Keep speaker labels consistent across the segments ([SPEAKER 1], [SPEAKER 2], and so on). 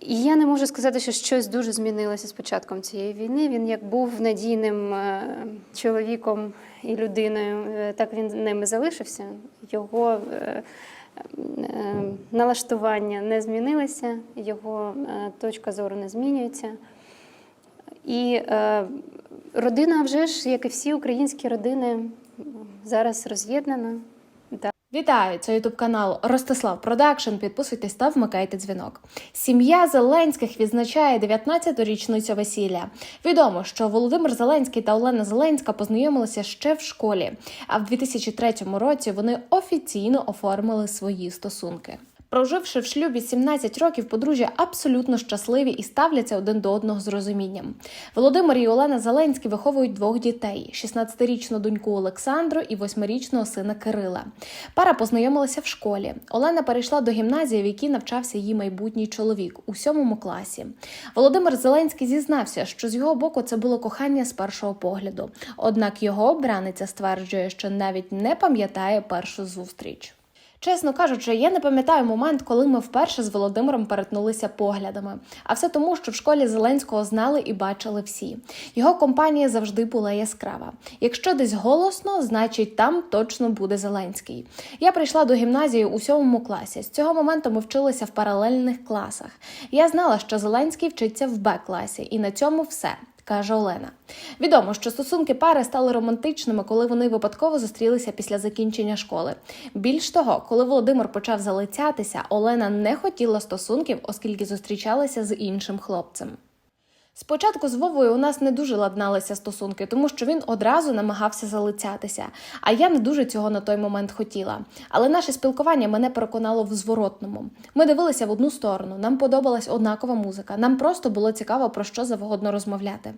[SPEAKER 1] І я не можу сказати, що щось дуже змінилося з початком цієї війни. Він як був надійним е, чоловіком і людиною, е, так він ними залишився. Його е, налаштування не змінилося, його точка зору не змінюється. І родина, вже ж, як і всі українські родини, зараз роз'єднана.
[SPEAKER 2] Вітаю! Це ютуб канал Ростислав Продакшн. Підписуйтесь та вмикайте дзвінок. Сім'я Зеленських відзначає 19-ту річницю весілля. Відомо, що Володимир Зеленський та Олена Зеленська познайомилися ще в школі, а в 2003 році вони офіційно оформили свої стосунки. Проживши в шлюбі 17 років, подружжя абсолютно щасливі і ставляться один до одного з розумінням. Володимир і Олена Зеленські виховують двох дітей: 16-річну доньку Олександру і 8-річного сина Кирила. Пара познайомилася в школі. Олена перейшла до гімназії, в якій навчався її майбутній чоловік у сьомому класі. Володимир Зеленський зізнався, що з його боку це було кохання з першого погляду. Однак його обраниця стверджує, що навіть не пам'ятає першу зустріч. Чесно кажучи, я не пам'ятаю момент, коли ми вперше з Володимиром перетнулися поглядами. А все тому, що в школі Зеленського знали і бачили всі. Його компанія завжди була яскрава. Якщо десь голосно, значить там точно буде Зеленський. Я прийшла до гімназії у сьомому класі. З цього моменту ми вчилися в паралельних класах. Я знала, що Зеленський вчиться в Б-класі, і на цьому все каже Олена. Відомо, що стосунки пари стали романтичними, коли вони випадково зустрілися після закінчення школи. Більш того, коли Володимир почав залицятися, Олена не хотіла стосунків, оскільки зустрічалася з іншим хлопцем. Спочатку з Вовою у нас не дуже ладналися стосунки, тому що він одразу намагався залицятися, а я не дуже цього на той момент хотіла. Але наше спілкування мене переконало в зворотному. Ми дивилися в одну сторону, нам подобалась однакова музика, нам просто було цікаво про що завгодно розмовляти.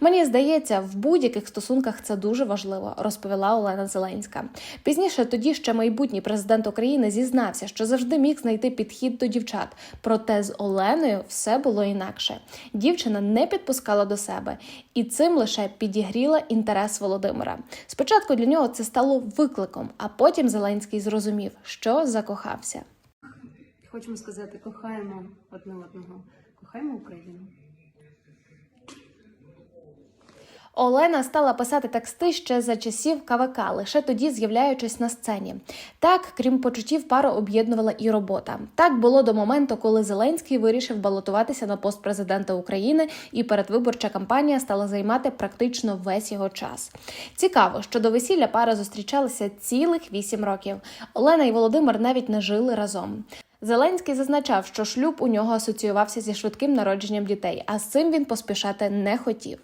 [SPEAKER 2] Мені здається, в будь-яких стосунках це дуже важливо, розповіла Олена Зеленська. Пізніше тоді ще майбутній президент України зізнався, що завжди міг знайти підхід до дівчат. Проте з Оленою все було інакше. Дівчина не підпускала до себе, і цим лише підігріла інтерес Володимира. Спочатку для нього це стало викликом, а потім Зеленський зрозумів, що закохався.
[SPEAKER 1] Хочемо сказати, кохаємо одне одного, кохаємо Україну.
[SPEAKER 2] Олена стала писати тексти ще за часів КВК, лише тоді з'являючись на сцені. Так, крім почуттів, пару об'єднувала і робота. Так було до моменту, коли Зеленський вирішив балотуватися на пост президента України, і передвиборча кампанія стала займати практично весь його час. Цікаво, що до весілля пара зустрічалася цілих вісім років. Олена і Володимир навіть не жили разом. Зеленський зазначав, що шлюб у нього асоціювався зі швидким народженням дітей, а з цим він поспішати не хотів.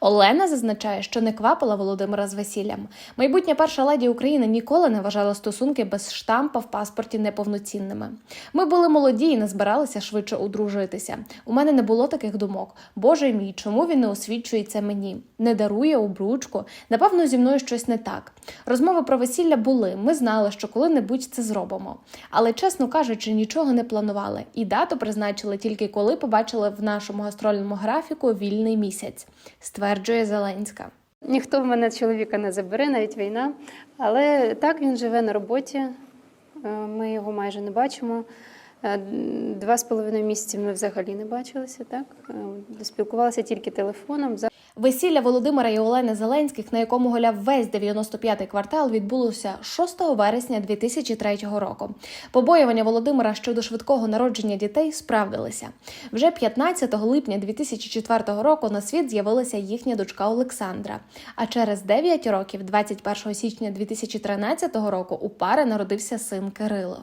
[SPEAKER 2] Олена зазначає, що не квапила Володимира з весіллям. Майбутня перша леді України ніколи не вважала стосунки без штампа в паспорті неповноцінними. Ми були молоді і не збиралися швидше одружитися. У мене не було таких думок. Боже мій, чому він не освічується мені? Не дарує обручку. Напевно, зі мною щось не так. Розмови про весілля були. Ми знали, що коли-небудь це зробимо. Але, чесно кажучи, нічого не планували. І дату призначили тільки коли побачили в нашому гастрольному графіку вільний місяць, стверджує Зеленська.
[SPEAKER 1] Ніхто в мене чоловіка не забере, навіть війна. Але так він живе на роботі. Е, Ми його майже не бачимо. Е, Два з половиною місяці ми взагалі не бачилися. Так Е, спілкувалися тільки телефоном.
[SPEAKER 2] Весілля Володимира і Олени Зеленських, на якому гуляв весь 95-й квартал, відбулося 6 вересня 2003 року. Побоювання Володимира щодо швидкого народження дітей справдилися. Вже 15 липня 2004 року на світ з'явилася їхня дочка Олександра. А через 9 років, 21 січня 2013 року, у пари народився син Кирило.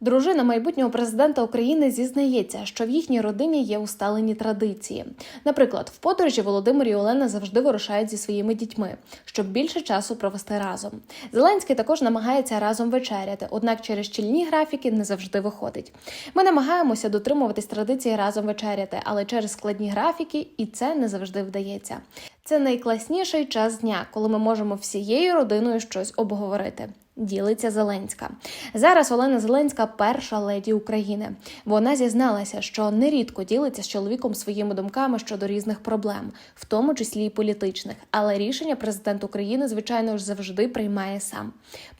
[SPEAKER 2] Дружина майбутнього президента України зізнається, що в їхній родині є усталені традиції. Наприклад, в подорожі Володимир і Олена завжди вирушають зі своїми дітьми, щоб більше часу провести разом. Зеленський також намагається разом вечеряти, однак через щільні графіки не завжди виходить. Ми намагаємося дотримуватись традиції разом вечеряти, але через складні графіки і це не завжди вдається. Це найкласніший час дня, коли ми можемо всією родиною щось обговорити. Ділиться Зеленська. Зараз Олена Зеленська перша леді України. Вона зізналася, що нерідко ділиться з чоловіком своїми думками щодо різних проблем, в тому числі і політичних. Але рішення президент України, звичайно ж, завжди приймає сам.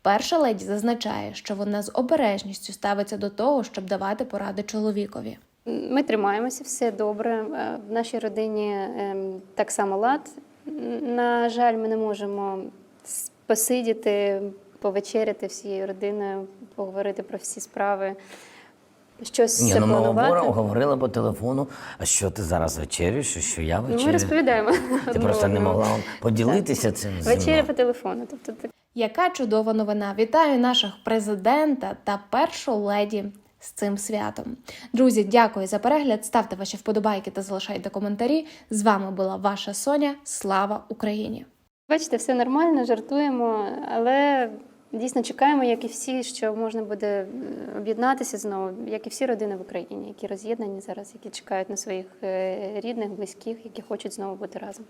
[SPEAKER 2] Перша леді зазначає, що вона з обережністю ставиться до того, щоб давати поради чоловікові.
[SPEAKER 1] Ми тримаємося, все добре. Е, В нашій родині ем, так само лад. На жаль, ми не можемо посидіти, повечеряти всією родиною, поговорити про всі справи, щось
[SPEAKER 3] Ні, ну ми
[SPEAKER 1] запланувати.
[SPEAKER 3] говорили по телефону, а що ти зараз вечерюєш, що я
[SPEAKER 1] Ну, ми розповідаємо.
[SPEAKER 3] Ти просто не могла поділитися цим зі
[SPEAKER 1] Вечеря по телефону. Тобто так
[SPEAKER 2] Яка чудова новина! Вітаю наших президента та першу леді з цим святом. Друзі, дякую за перегляд. Ставте ваші вподобайки та залишайте коментарі. З вами була ваша Соня. Слава Україні!
[SPEAKER 1] Бачите, все нормально, жартуємо, але дійсно чекаємо, як і всі, що можна буде е, об'єднатися знову, як і всі родини в Україні, які роз'єднані зараз, які чекають на своїх е, рідних, близьких, які хочуть знову бути разом.